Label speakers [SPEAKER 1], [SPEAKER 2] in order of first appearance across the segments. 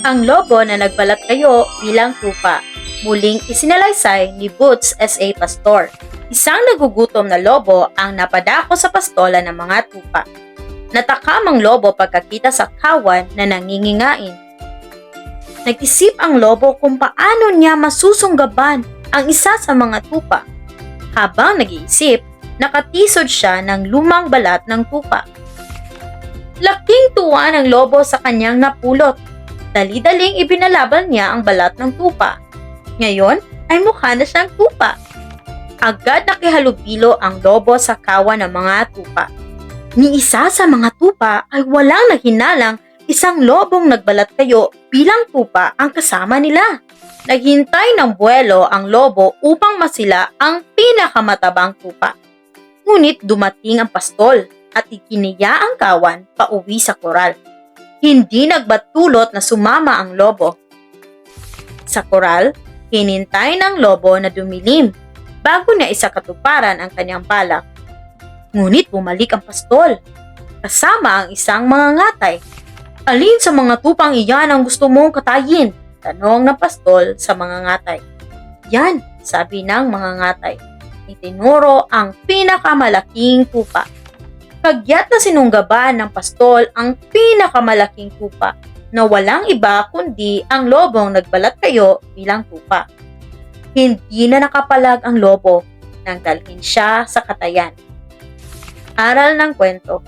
[SPEAKER 1] Ang lobo na nagbalat kayo bilang tupa. Muling isinalaysay ni Boots S.A. Pastor. Isang nagugutom na lobo ang napadako sa pastola ng mga tupa. Natakam ang lobo pagkakita sa kawan na nangingingain. Nag-isip ang lobo kung paano niya masusunggaban ang isa sa mga tupa. Habang nag-iisip, nakatisod siya ng lumang balat ng tupa. Laking tuwa ng lobo sa kanyang napulot. Dali-daling ibinalaban niya ang balat ng tupa. Ngayon ay mukha na siyang tupa. Agad nakihalubilo ang lobo sa kawa ng mga tupa. Ni isa sa mga tupa ay walang nahinalang isang lobong nagbalat kayo bilang tupa ang kasama nila. Naghintay ng buwelo ang lobo upang masila ang pinakamatabang tupa. Ngunit dumating ang pastol at ikiniya ang kawan pauwi sa koral. Hindi nagbatulot na sumama ang lobo. Sa koral, hinintay ng lobo na dumilim bago niya isa katuparan ang kanyang balak. Ngunit bumalik ang pastol, kasama ang isang mga ngatay. Alin sa mga tupang iyan ang gusto mong katayin? Tanong ng pastol sa mga ngatay. Yan, sabi ng mga ngatay. Itinuro ang pinakamalaking tupa. Kagyat na sinunggaban ng pastol ang pinakamalaking tupa na walang iba kundi ang lobong nagbalat kayo bilang tupa. Hindi na nakapalag ang lobo nang dalhin siya sa katayan. Aral ng kwento.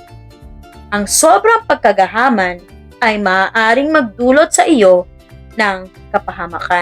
[SPEAKER 1] Ang sobrang pagkagahaman ay maaaring magdulot sa iyo ng kapahamakan.